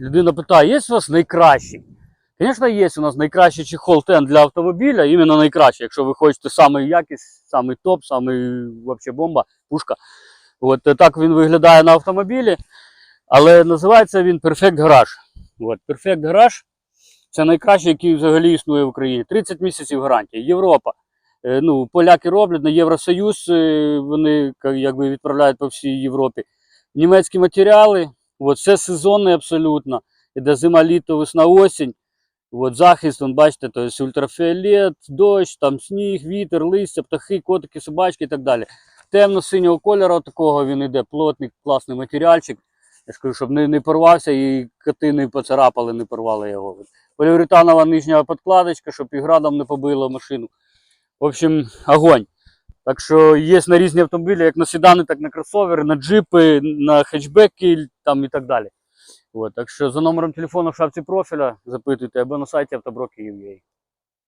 людина питає, є у вас найкращий? Звісно, є у нас найкращий чехол тен для автомобіля, іменно найкращий, якщо ви хочете самий якість, самий топ, самий вообще бомба, пушка. От е, так він виглядає на автомобілі, але називається він Perfect Garage. От, Perfect Garage це найкращий, який взагалі існує в Україні. 30 місяців гарантії. Європа. Е, Ну, поляки роблять на Євросоюз, е, вони якби відправляють по всій Європі. Німецькі матеріали, от, все сезонне абсолютно. Іде зима, літо, весна, осінь. От, захист, он, бачите, то есть ультрафіолет, дощ, там сніг, вітер, листя, птахи, котики, собачки і так далі. Темно-синього кольору такого він іде, плотний, класний матеріальчик. Я ж кажу, щоб не, не порвався і коти не поцарапали, не порвали його. Поліуретанова нижня подкладочка, щоб і градом не побило машину. В общем, огонь. Так що є на різні автомобілі, як на седани, так на кросовери, на джипи, на хетчбеки там і так далі. От, так що за номером телефону в шапці профіля запитуйте або на сайті автобро Київ.ua.